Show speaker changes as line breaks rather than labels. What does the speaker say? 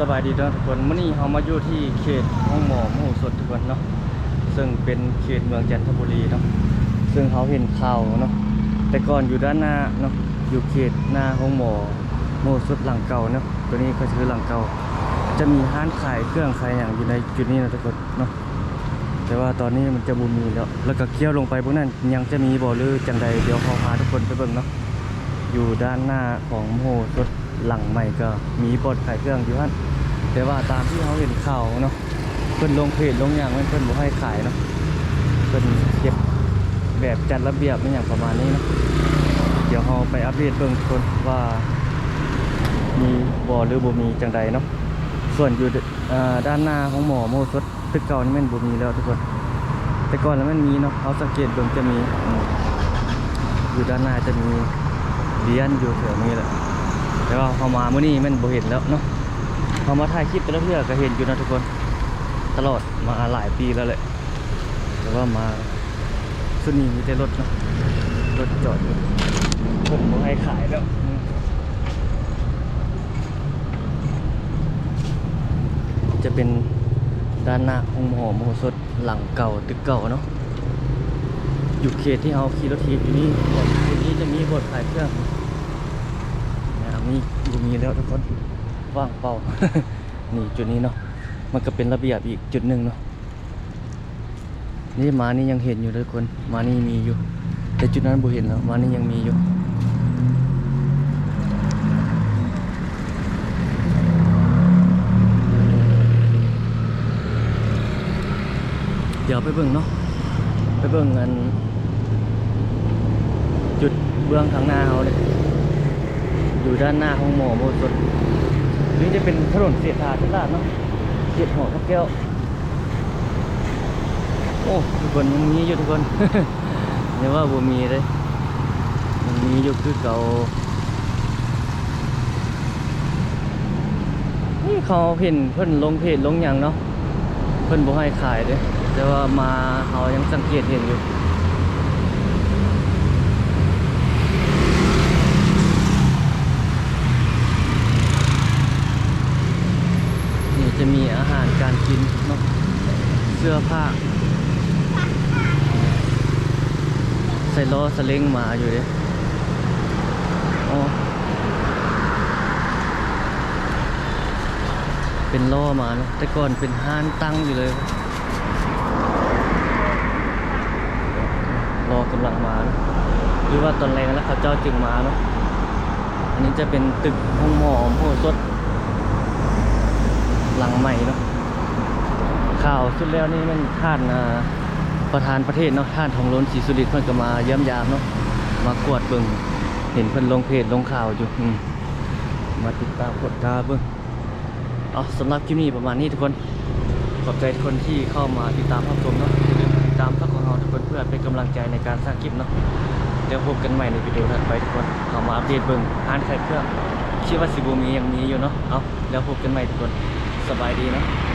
สบายดีทุกคนมื่อนี้เรามาอยู่ที่เขตห้องหมอมโหสถทุกคนเนาะซึ่งเป็นเขตเมืองจันทบุรีเนาะซึ่งเขาเห็นข่าวเนาะแต่ก่อนอยู่ด้านหน้าเนาะอยู่เขตหน้าห้องหมอมโหสถหลังเก่าเนาะตัวนี้ก็คือหลังเก่า จะมีห้านขายเครื่องขายอย่างอยู่ในจุดนี้นะทุกคนเนาะแต่ว่าตอนนี้มันจะบุมีแล้วแล้วก็เคี่ยวลงไปพวกนั้นยังจะมีบ่อหรือจังใดเดี๋ยวเขาพาทุกคนไปเบิ่งเนาะอยู่ด้านหน้าของโมโหสถ หลังใหม่ก็มีบทขายเครื่องอยู่ฮั่นแต่ว่าตามที่เขาเห็นข่าวเนาะเพิ่นลงเพจลงอย่างเพิ่นบ่ให้ขายเนาะเพิ่นเก็บแบบจัดระเบียบไม่อย่างประมาณนี้เนาะเดี๋ยวเราไปอัปเดตเบิ่งทุกคนว่ามีบ่หรือบ่มีจังใดเนาะส่วนอยู่ด้านหน้าของหมอโมสถตึกเก่านี่แมันบ่มีแล้วทุกคน แต่ก่อนแล้วมันมีเนาะเขาสังเกตเบิ่งจะมีอืมอยู่ด้านหน้าจะมีเรียนอยู่แถวนี้แหละ แต่ว่าพอมาเมื่อนี้มันบ่เห็นแล้วเนาะพอมาถ่ายคลิปไปแล้วเพื่อก็เห็นอยู่นะทุกคน ตลอดมาหลายปีแล้วแหละแต่ว่ามาสุนีมีแต่รถเนาะรถจอดอยู่เพิ่นบ่ให้ขายแล้วจะเป็นด้านหน้าองค์หอมโหสถหลังเก่าตึกเก่าเนาะอยู่เขตที่เอาขี่รถทีบอยู่นี่ทจุดนี้จะมีบทขายเครื่อง นะครับมีอยู่มีแล้วทุกคนว่างเปล่า นี่จุดนี้เนาะมันก็เป็นระเบียบอีกจุดหนึ่งเนาะนี่มานี่ยังเห็นอยู่ทุกคนมานี่มีอยู่ แต่จุดนั้นบ่เห็นแล้วมานี่ยังมีอยู่เดี๋ยวไปเบิ่งเนาะไปเบิ่งกันจุดเบื้องทางหน้าเขาเลย อยู่ด้านหน้าของหมอโมสดนี่จะเป็นถนนเสียทาฉลาดเนาะเสียดหอทับแก้ว โอ้ทุกคนยังมีอยู่ทุกคนอย่าว่าบ่มีเลยยังมีอยู่คือเก่านี่เขาเห็นเพิ่นลงเพจลงอย่างเนาะเพิ่นบ่ให้ขายเด้แต่ว่ามาเขายังสังเกตเห็นอยู่ นี่จะมีอาหาร การกินเนาะเสื้อผ้า ใส่ล้อสเล้งมาอยู่เด้อ๋อเป็นล้อมาเนาะแต่ก่อนเป็นห้านตั้งอยู่เลยรอกำลังมานะหรือว่าตอนแรงแล้วเขาเจ้าจึงมาเนาะอันนี้จะเป็นตึกห้องหมอมโหสดหลังใหม่เนาะ ข่าวสุดแล้วนี่มันท่านประธานประเทศเนาะท่านทองล้นศรีสุรินทร์เพิ่นก็มาเยี่ยมยามเนาะมากวดเบิ่งเห็นเพิ่นลงเพจลงข่าวอยู่อืมาติดตามกดตาเบิ่งเอาสำหรับคลิปนี้ประมาณนี้ทุกคนขอบใจทุกคนที่เข้ามาติดตามรับชมเนาะติดตามช่องของเราทุกคนเพื่อเป็นกำลังใจในการสร้างคลิปเนาะเดี๋ยวพบกันใหม่ในวิดีโอถัดไปทุกคนเข้ามาอัปเดตเบิ่งอ่านไข่เครื่องคิดว่าสิบูมียังมีอยู่เนาะเอาแล้วพบกันใหม่ทุกคนสบายดีเนาะ